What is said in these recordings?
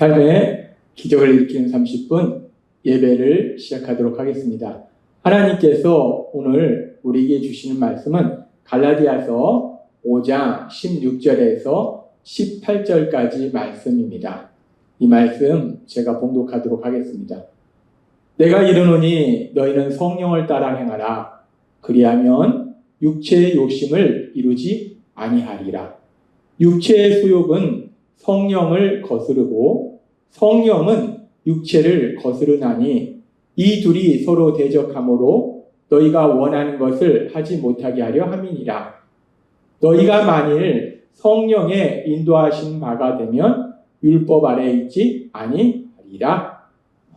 삶의 기적을 일으키는 30분 예배를 시작하도록 하겠습니다. 하나님께서 오늘 우리에게 주시는 말씀은 갈라디아서 5장 16절에서 18절까지 말씀입니다. 이 말씀 제가 봉독하도록 하겠습니다. 내가 이르노니 너희는 성령을 따라 행하라. 그리하면 육체의 욕심을 이루지 아니하리라. 육체의 수욕은 성령을 거스르고 성령은 육체를 거스르나니 이 둘이 서로 대적함으로 너희가 원하는 것을 하지 못하게 하려 함이니라. 너희가 만일 성령의 인도하신 바가 되면 율법 아래 있지 아니하리라.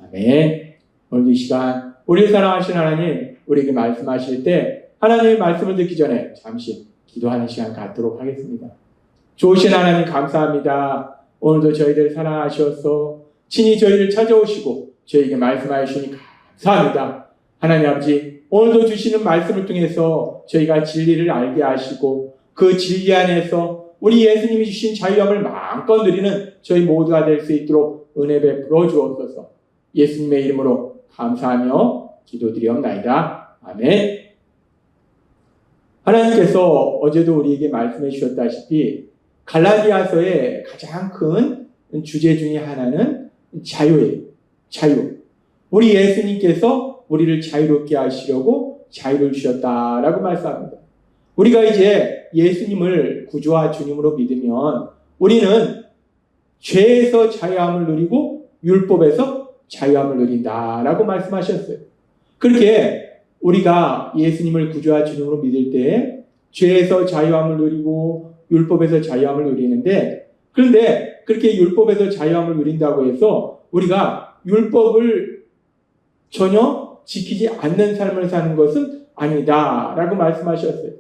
아멘. 오늘 이 시간 우리 사랑하신 하나님 우리에게 말씀하실 때 하나님의 말씀을 듣기 전에 잠시 기도하는 시간 갖도록 하겠습니다. 좋으신 하나님 감사합니다. 오늘도 저희들 사랑하셔서 친히 저희를 찾아오시고 저희에게 말씀하여 주시니 감사합니다. 하나님 아버지 오늘도 주시는 말씀을 통해서 저희가 진리를 알게 하시고 그 진리 안에서 우리 예수님이 주신 자유함을 마음껏 누리는 저희 모두가 될 수 있도록 은혜 베풀어 주옵소서 예수님의 이름으로 감사하며 기도드리옵나이다. 아멘. 하나님께서 어제도 우리에게 말씀해 주셨다시피 갈라디아서의 가장 큰 주제 중에 하나는 자유예요. 자유. 우리 예수님께서 우리를 자유롭게 하시려고 자유를 주셨다라고 말씀합니다. 우리가 이제 예수님을 구주와 주님으로 믿으면 우리는 죄에서 자유함을 누리고 율법에서 자유함을 누린다라고 말씀하셨어요. 그렇게 우리가 예수님을 구주와 주님으로 믿을 때 죄에서 자유함을 누리고 율법에서 자유함을 누리는데 그런데 그렇게 율법에서 자유함을 누린다고 해서 우리가 율법을 전혀 지키지 않는 삶을 사는 것은 아니다라고 말씀하셨어요.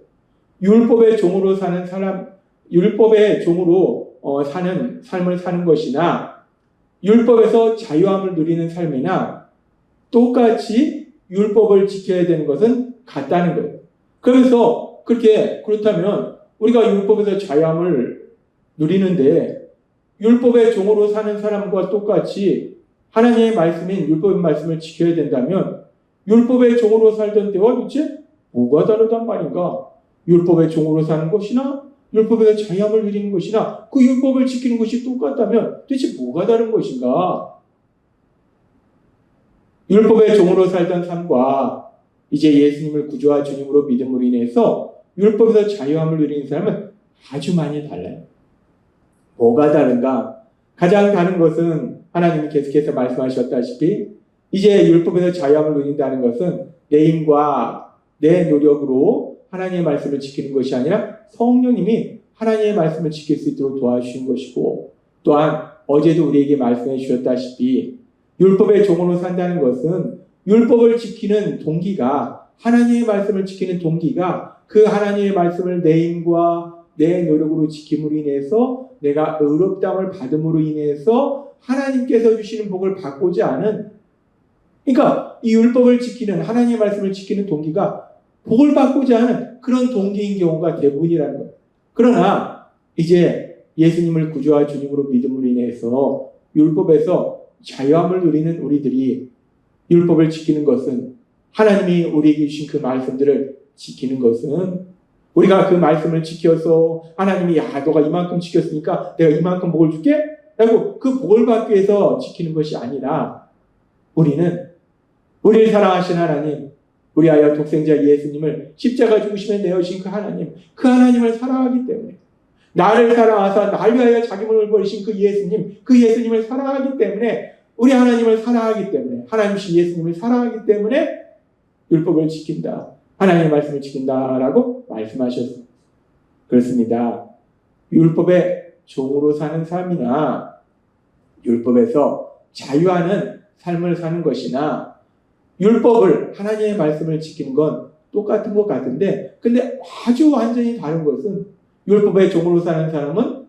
율법의 종으로 사는 사람, 율법의 종으로 어, 사는 삶을 사는 것이나 율법에서 자유함을 누리는 삶이나 똑같이 율법을 지켜야 되는 것은 같다는 거예요. 그래서 그렇게 그렇다면 우리가 율법에서 자유함을 누리는데 율법의 종으로 사는 사람과 똑같이 하나님의 말씀인 율법의 말씀을 지켜야 된다면 율법의 종으로 살던 때와 도대체 뭐가 다르단 말인가? 율법의 종으로 사는 것이나 율법에서 자유함을 누리는 것이나 그 율법을 지키는 것이 똑같다면 도대체 뭐가 다른 것인가? 율법의 종으로 살던 삶과 이제 예수님을 구주와 주님으로 믿음으로 인해서 율법에서 자유함을 누리는 사람은 아주 많이 달라요. 뭐가 다른가? 가장 다른 것은 하나님이 계속해서 말씀하셨다시피 이제 율법에서 자유함을 누린다는 것은 내 힘과 내 노력으로 하나님의 말씀을 지키는 것이 아니라 성령님이 하나님의 말씀을 지킬 수 있도록 도와주신 것이고 또한 어제도 우리에게 말씀해 주셨다시피 율법의 종으로 산다는 것은 율법을 지키는 동기가 하나님의 말씀을 지키는 동기가 그 하나님의 말씀을 내 힘과 내 노력으로 지킴으로 인해서 내가 의롭담을 받음으로 인해서 하나님께서 주시는 복을 받고자 하는 그러니까 이 율법을 지키는 하나님의 말씀을 지키는 동기가 복을 받고자 하는 그런 동기인 경우가 대부분이라는 거예요. 그러나 이제 예수님을 구주와 주님으로 믿음으로 인해서 율법에서 자유함을 누리는 우리들이 율법을 지키는 것은 하나님이 우리에게 주신 그 말씀들을 지키는 것은 우리가 그 말씀을 지켜서 하나님이 야 너가 이만큼 지켰으니까 내가 이만큼 복을 줄게? 라고 그 복을 받기 위해서 지키는 것이 아니라 우리는 우리를 사랑하신 하나님 우리 아여 독생자 예수님을 십자가 죽으심에 내어주신 그 하나님 그 하나님을 사랑하기 때문에 나를 사랑하사 나를 위하여 자기 몸을 버리신 그 예수님 그 예수님을 사랑하기 때문에 우리 하나님을 사랑하기 때문에 하나님신 예수님을 사랑하기 때문에 율법을 지킨다 하나님의 말씀을 지킨다라고 말씀하셨습니다. 그렇습니다. 율법의 종으로 사는 삶이나 율법에서 자유하는 삶을 사는 것이나 율법을 하나님의 말씀을 지키는 건 똑같은 것 같은데 근데 아주 완전히 다른 것은 율법의 종으로 사는 사람은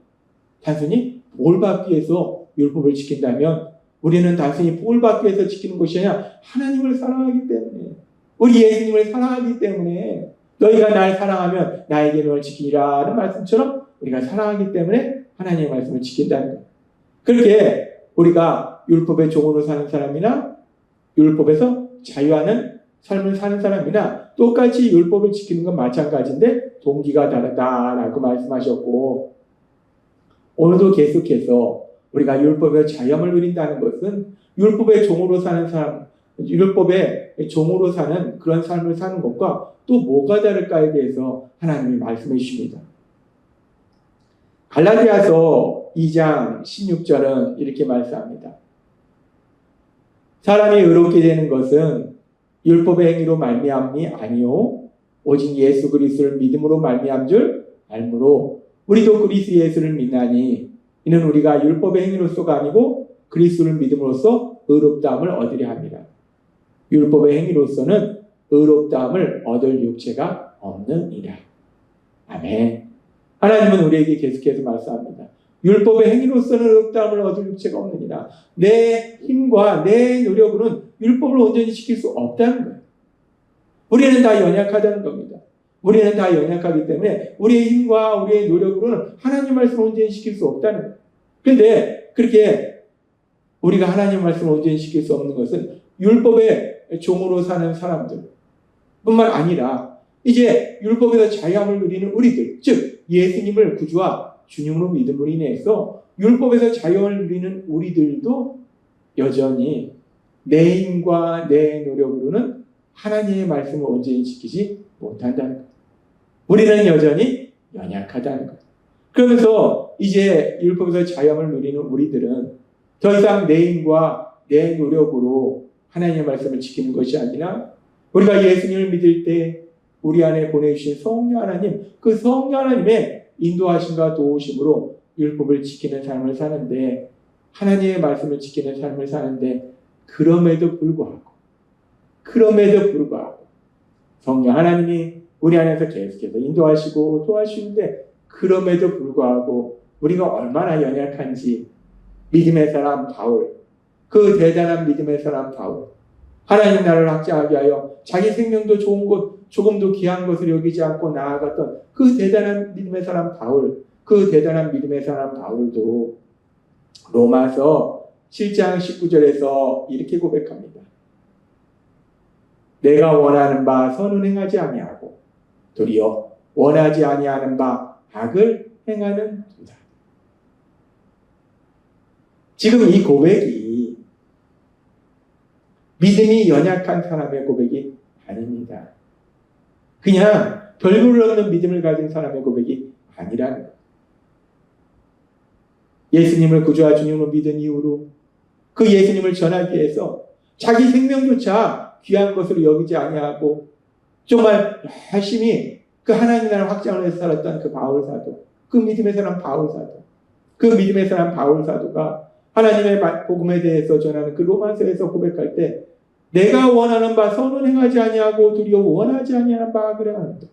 단순히 복을 받기 위해서 율법을 지킨다면 우리는 단순히 복을 받기 위해서 지키는 것이 아니라 하나님을 사랑하기 때문에 우리 예수님을 사랑하기 때문에 너희가 날 사랑하면 나의 계명을 지키라는 말씀처럼 우리가 사랑하기 때문에 하나님의 말씀을 지킨다는 거예요. 그렇게 우리가 율법의 종으로 사는 사람이나 율법에서 자유하는 삶을 사는 사람이나 똑같이 율법을 지키는 건 마찬가지인데 동기가 다르다라고 말씀하셨고 오늘도 계속해서 우리가 율법의 자유함을 누린다는 것은 율법의 종으로 사는 사람, 율법의 종으로 사는 그런 삶을 사는 것과 또 뭐가 다를까에 대해서 하나님이 말씀해 주십니다. 갈라디아서 2장 16절은 이렇게 말씀합니다. 사람이 의롭게 되는 것은 율법의 행위로 말미암이 아니요 오직 예수 그리스도를 믿음으로 말미암 줄 알므로 우리도 그리스도 예수를 믿나니 이는 우리가 율법의 행위로서가 아니고 그리스도를 믿음으로써 의롭다함을 얻으려 합니다. 율법의 행위로서는 의롭다함을 얻을 육체가 없느니라. 아멘. 하나님은 우리에게 계속해서 말씀합니다. 율법의 행위로서는 의롭다함을 얻을 육체가 없느니라. 내 힘과 내 노력으로는 율법을 온전히 지킬 수 없다는 거예요. 우리는 다 연약하다는 겁니다. 우리는 다 연약하기 때문에 우리의 힘과 우리의 노력으로는 하나님 말씀을 온전히 지킬 수 없다는 거예요. 근데 그렇게 우리가 하나님 말씀을 온전히 지킬 수 없는 것은 율법의 종으로 사는 사람들 뿐만 아니라 이제 율법에서 자유함을 누리는 우리들, 즉 예수님을 구주와 주님으로 믿음으로 인해서 율법에서 자유함을 누리는 우리들도 여전히 내 힘과 내 노력으로는 하나님의 말씀을 온전히 지키지 못한다는 것. 우리는 여전히 연약하다는 것. 그러면서 이제 율법에서 자유함을 누리는 우리들은 더 이상 내 힘과 내 노력으로 하나님의 말씀을 지키는 것이 아니라 우리가 예수님을 믿을 때 우리 안에 보내주신 성령 하나님, 그 성령 하나님의 인도하심과 도우심으로 율법을 지키는 삶을 사는데 하나님의 말씀을 지키는 삶을 사는데 그럼에도 불구하고 그럼에도 불구하고 성령 하나님이 우리 안에서 계속해서 인도하시고 도와주시는데 그럼에도 불구하고 우리가 얼마나 연약한지 믿음의 사람 바울 그 대단한 믿음의 사람 바울 하나님 나라를 확장하게 하여 자기 생명도 좋은 것 조금도 귀한 것을 여기지 않고 나아갔던 그 대단한 믿음의 사람 바울 그 대단한 믿음의 사람 바울도 로마서 7장 19절에서 이렇게 고백합니다. 내가 원하는 바 선은 행하지 아니하고 도리어 원하지 아니하는 바 악을 행하는 도다. 지금 이 고백이 믿음이 연약한 사람의 고백이 아닙니다. 그냥 별볼을 없는 믿음을 가진 사람의 고백이 아니라는. 예수님을 구주와 주님으로 믿은 이후로 그 예수님을 전하기 위해서 자기 생명조차 귀한 것으로 여기지 아니하고 정말 열심히 그 하나님 나라 확장을 위해서 살았던 그 바울 사도, 그 믿음의 사람 바울 사도, 그 믿음의 사람 바울 사도가 하나님의 복음에 대해서 전하는 그 로마서에서 고백할 때 내가 원하는 바 선은 행하지 아니하고 두려워 원하지 아니하는 바 그래 합니다.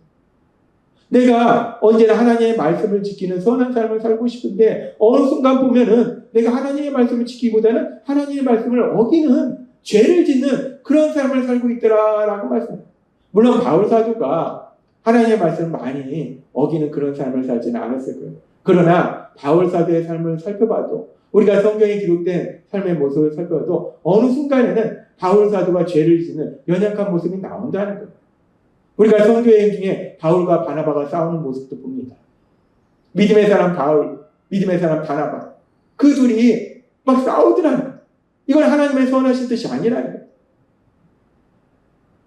내가 언제나 하나님의 말씀을 지키는 선한 삶을 살고 싶은데 어느 순간 보면은 내가 하나님의 말씀을 지키기보다는 하나님의 말씀을 어기는 죄를 짓는 그런 삶을 살고 있더라라고 말씀합니다. 물론 바울 사도가 하나님의 말씀을 많이 어기는 그런 삶을 살지는 않았을 거예요. 그러나 바울 사도의 삶을 살펴봐도 우리가 성경에 기록된 삶의 모습을 살펴봐도 어느 순간에는 바울 사도가 죄를 짓는 연약한 모습이 나온다는 거예요. 우리가 성교여행 중에 바울과 바나바가 싸우는 모습도 봅니다. 믿음의 사람 바울, 믿음의 사람 바나바. 그 둘이 막 싸우더라는 거예요. 이건 하나님의 선하신 뜻이 아니라는 거예요.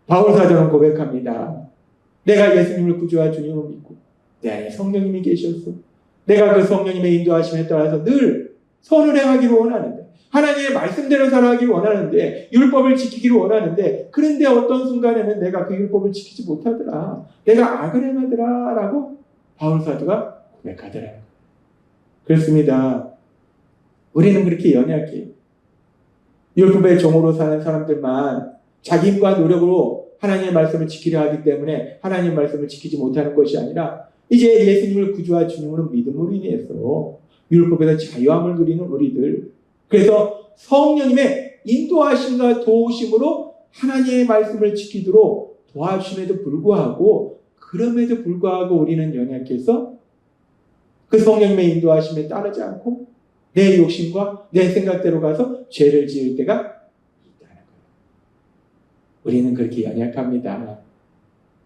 바울 사도는 고백합니다. 내가 예수님을 구주와 주님을 믿고 내 안에 성령님이 계셔서 내가 그 성령님의 인도하심에 따라서 늘 선을 행하기를 원하는데 하나님의 말씀대로 살아가기 원하는데 율법을 지키기를 원하는데 그런데 어떤 순간에는 내가 그 율법을 지키지 못하더라. 내가 악을 행하더라 라고 바울 사도가 고백하더라. 그렇습니다. 우리는 그렇게 연약해. 율법의 종으로 사는 사람들만 자기 힘과 노력으로 하나님의 말씀을 지키려 하기 때문에 하나님의 말씀을 지키지 못하는 것이 아니라 이제 예수님을 구주와 주님으로 믿음으로 인해서 율법에서 자유함을 누리는 우리들 그래서 성령님의 인도하심과 도우심으로 하나님의 말씀을 지키도록 도와주심에도 불구하고 그럼에도 불구하고 우리는 연약해서 그 성령님의 인도하심에 따르지 않고 내 욕심과 내 생각대로 가서 죄를 지을 때가 있다는 거예요. 우리는 그렇게 연약합니다.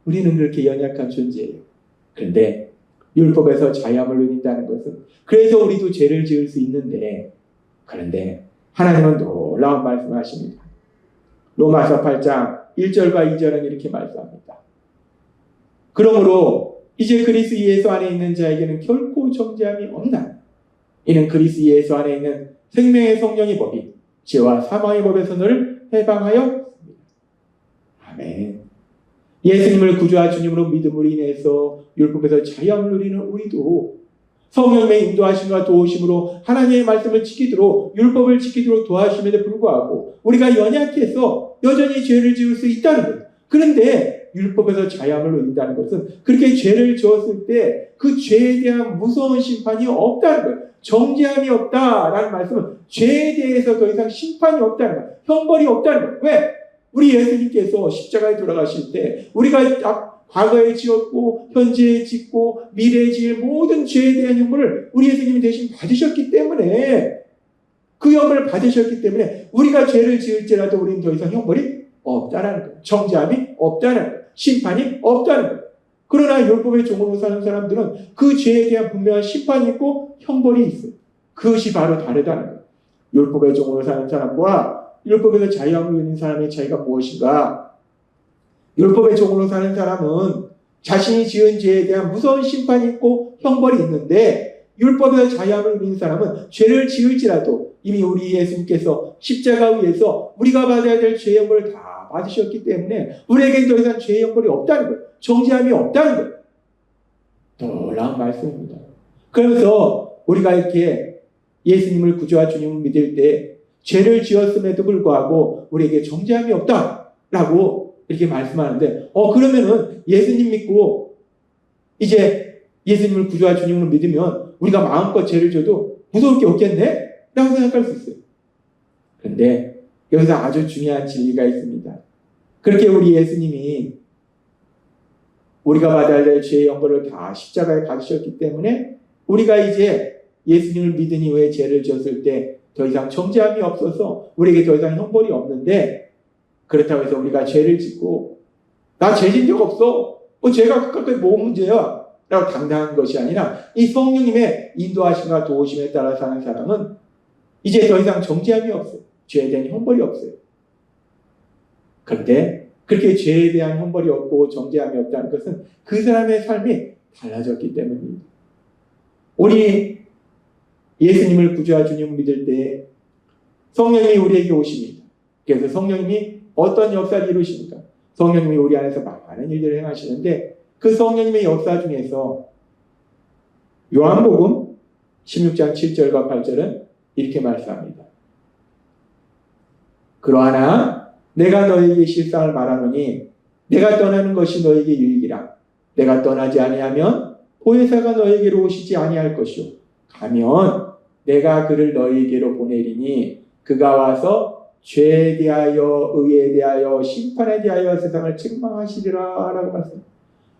우리는 그렇게 연약한 존재예요. 그런데 율법에서 자유함을 누린다는 것은 그래서 우리도 죄를 지을 수 있는데 그런데 하나님은 놀라운 말씀을 하십니다. 로마서 8장 1절과 2절은 이렇게 말씀합니다. 그러므로 이제 그리스 예수 안에 있는 자에게는 결코 정죄함이 없나. 이는 그리스 예수 안에 있는 생명의 성령의 법이 죄와 사망의 법에서 너를 해방하여 아멘. 예수님을 구주와 주님으로 믿음으로 인해서 율법에서 자유함을 누리는 우리도 성령의 인도하심과 도우심으로 하나님의 말씀을 지키도록 율법을 지키도록 도와주심에도 불구하고 우리가 연약해서 여전히 죄를 지을 수 있다는 거예요. 그런데 율법에서 자유함을 누린다는 것은 그렇게 죄를 지었을 때 그 죄에 대한 무서운 심판이 없다는 거예요. 정죄함이 없다라는 말씀은 죄에 대해서 더 이상 심판이 없다는 거예요. 형벌이 없다는 거예요. 왜? 우리 예수님께서 십자가에 돌아가실 때 우리가 앞- 과거에 지었고 현재에 짓고 미래에 지을 모든 죄에 대한 형벌을 우리 예수님이 대신 받으셨기 때문에 그 형벌을 받으셨기 때문에 우리가 죄를 지을지라도 우리는 더 이상 형벌이 없다라는 거예요. 정죄함이 없다는 거예요. 심판이 없다는 거예요. 그러나 율법의 종으로 사는 사람들은 그 죄에 대한 분명한 심판이 있고 형벌이 있어요. 그것이 바로 다르다는 거예요. 율법의 종으로 사는 사람과 율법에서 자유함을 누리는 사람의 차이가 무엇인가? 율법의 종으로 사는 사람은 자신이 지은 죄에 대한 무서운 심판이 있고 형벌이 있는데 율법에서 자유함을 누리는 사람은 죄를 지을지라도 이미 우리 예수님께서 십자가 위에서 우리가 받아야 될 죄의 형벌을 다 받으셨기 때문에 우리에겐 더 이상 죄의 형벌이 없다는 거예요. 정죄함이 없다는 거예요. 놀라운 말씀입니다. 그래서 우리가 이렇게 예수님을 구주와 주님을 믿을 때 죄를 지었음에도 불구하고 우리에게 정죄함이 없다라고 이렇게 말씀하는데 어 그러면은 예수님 믿고 이제 예수님을 구주와 주님으로 믿으면 우리가 마음껏 죄를 져도 무서울 게 없겠네? 라고 생각할 수 있어요. 그런데 여기서 아주 중요한 진리가 있습니다. 그렇게 우리 예수님이 우리가 받아야 될 죄의 형벌을 다 십자가에 받으셨기 때문에 우리가 이제 예수님을 믿은 이후에 죄를 지었을 때 더 이상 정죄함이 없어서 우리에게 더 이상 형벌이 없는데 그렇다고 해서 우리가 죄를 짓고 나 죄진 적 없어. 뭐 죄가 그까이 뭐 문제야? 라고 당당한 것이 아니라 이 성령님의 인도하심과 도우심에 따라 사는 사람은 이제 더 이상 정죄함이 없어요. 죄에 대한 형벌이 없어요. 그런데 그렇게 죄에 대한 형벌이 없고 정죄함이 없다는 것은 그 사람의 삶이 달라졌기 때문입니다. 우리 예수님을 구주와 주님을 믿을 때 성령님이 우리에게 오십니다. 그래서 성령님이 어떤 역사를 이루십니까? 성령님이 우리 안에서 많은 일들을 행하시는데 그 성령님의 역사 중에서 요한복음 16장 7절과 8절은 이렇게 말씀합니다. 그러하나 내가 너에게 실상을 말하노니 내가 떠나는 것이 너에게 유익이라 내가 떠나지 아니하면 보혜사가 너에게로 오시지 아니할 것이요 가면 내가 그를 너에게로 보내리니 그가 와서 죄에 대하여 의에 대하여 심판에 대하여 세상을 책망하시리라 라고 말씀합니다.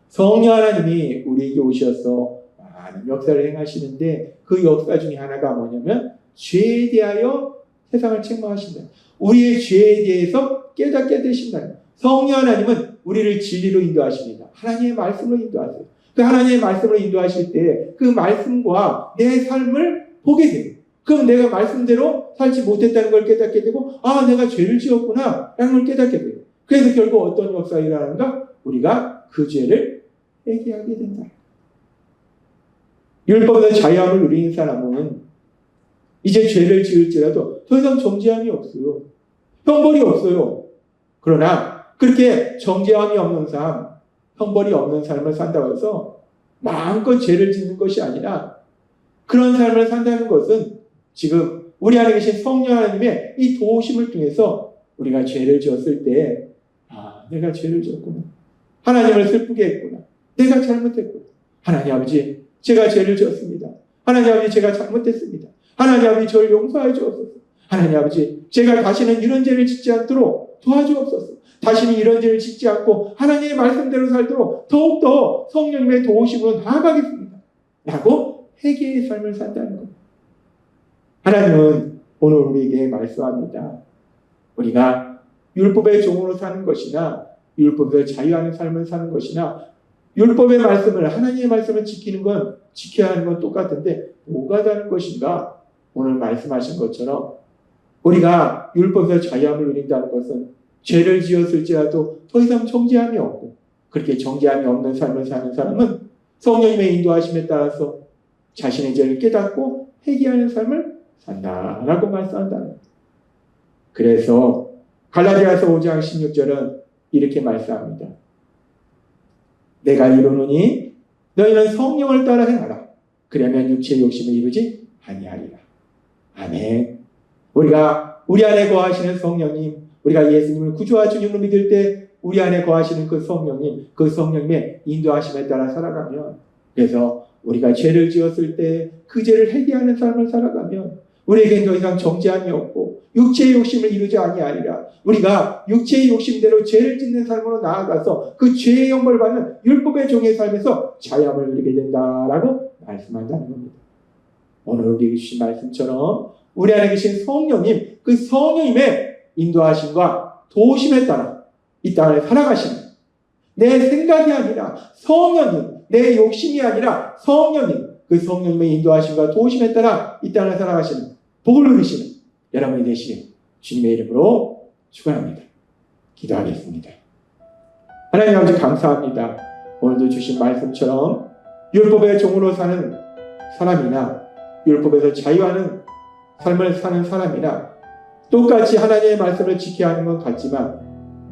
성령 하나님이 우리에게 오셔서 많은 역사를 행하시는데 그 역사 중에 하나가 뭐냐면 죄에 대하여 세상을 책망하신다. 우리의 죄에 대해서 깨닫게 되신다. 성령 하나님은 우리를 진리로 인도하십니다. 하나님의 말씀으로 인도하세요. 그 하나님의 말씀으로 인도하실 때 그 말씀과 내 삶을 보게 돼요. 그럼 내가 말씀대로 살지 못했다는 걸 깨닫게 되고, 아, 내가 죄를 지었구나, 라는 걸 깨닫게 돼요. 그래서 결국 어떤 역사가 일어나는가? 우리가 그 죄를 회개하게 된다. 율법에서 자유함을 누리는 사람은 이제 죄를 지을지라도 더 이상 정죄함이 없어요. 형벌이 없어요. 그러나 그렇게 정죄함이 없는 삶, 형벌이 없는 삶을 산다고 해서 마음껏 죄를 짓는 것이 아니라 그런 삶을 산다는 것은 지금 우리 안에 계신 성령 하나님의 이 도우심을 통해서 우리가 죄를 지었을 때, 아, 내가 죄를 지었구나. 하나님을 슬프게 했구나. 내가 잘못했구나. 하나님 아버지, 제가 죄를 지었습니다. 하나님 아버지, 제가 잘못했습니다. 하나님 아버지, 저를 용서해 주옵소서. 하나님 아버지, 제가 다시는 이런 죄를 짓지 않도록 도와주옵소서. 다시는 이런 죄를 짓지 않고 하나님의 말씀대로 살도록 더욱더 성령님의 도우심으로 나아가겠습니다. 라고 회개의 삶을 산다는 겁니다. 하나님은 오늘 우리에게 말씀합니다. 우리가 율법의 종으로 사는 것이나 율법에서 자유하는 삶을 사는 것이나 율법의 말씀을 하나님의 말씀을 지키는 건 지켜야 하는 건 똑같은데 뭐가 다른 것인가? 오늘 말씀하신 것처럼 우리가 율법에서 자유함을 누린다는 것은 죄를 지었을지라도 더 이상 정죄함이 없고 그렇게 정죄함이 없는 삶을 사는 사람은 성령님의 인도하심에 따라서 자신의 죄를 깨닫고 회개하는 삶을 산다라고 말씀한다는. 그래서 갈라디아서 5장 16절은 이렇게 말씀합니다. 내가 이루노니 너희는 성령을 따라 행하라. 그러면 육체의 욕심을 이루지 아니하리라. 아멘. 우리가 우리 안에 거하시는 성령님, 우리가 예수님을 구주와 주님으로 믿을 때 우리 안에 거하시는 그 성령님, 그 성령님의 인도하심에 따라 살아가면 그래서 우리가 죄를 지었을 때 그 죄를 회개하는 삶을 살아가면 우리에겐 더 이상 정죄함이 없고 육체의 욕심을 이루지 아니하리라. 우리가 육체의 욕심대로 죄를 짓는 삶으로 나아가서 그 죄의 영벌 받는 율법의 종의 삶에서 자유함을 누리게 된다라고 말씀한다는 겁니다. 오늘 우리에게 주신 말씀처럼 우리 안에 계신 성령님, 그 성령님의 인도하심과 도우심에 따라 이 땅을 살아가시는 내 생각이 아니라 성령님, 내 욕심이 아니라 성령님, 그 성령님의 인도하심과 도우심에 따라 이 땅을 살아가시는 복을 누리시는 여러분이 되시길 주님의 이름으로 축원합니다. 기도하겠습니다. 하나님 아버지 감사합니다. 오늘도 주신 말씀처럼 율법의 종으로 사는 사람이나 율법에서 자유하는 삶을 사는 사람이나 똑같이 하나님의 말씀을 지켜야 하는 건 같지만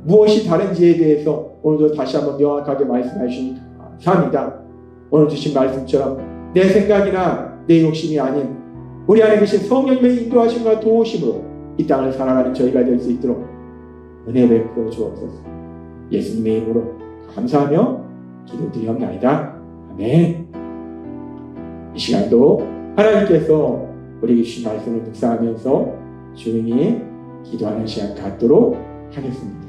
무엇이 다른지에 대해서 오늘도 다시 한번 명확하게 말씀해 주신 감사합니다. 오늘 주신 말씀처럼 내 생각이나 내 욕심이 아닌 우리 안에 계신 성령님의 인도하심과 도우심으로 이 땅을 살아가는 저희가 될 수 있도록 은혜 베풀어 주옵소서. 예수님의 이름으로 감사하며 기도드리옵나이다. 아멘. 이 시간도 하나님께서 우리에게 주신 말씀을 묵상하면서 조용히 기도하는 시간 갖도록 하겠습니다.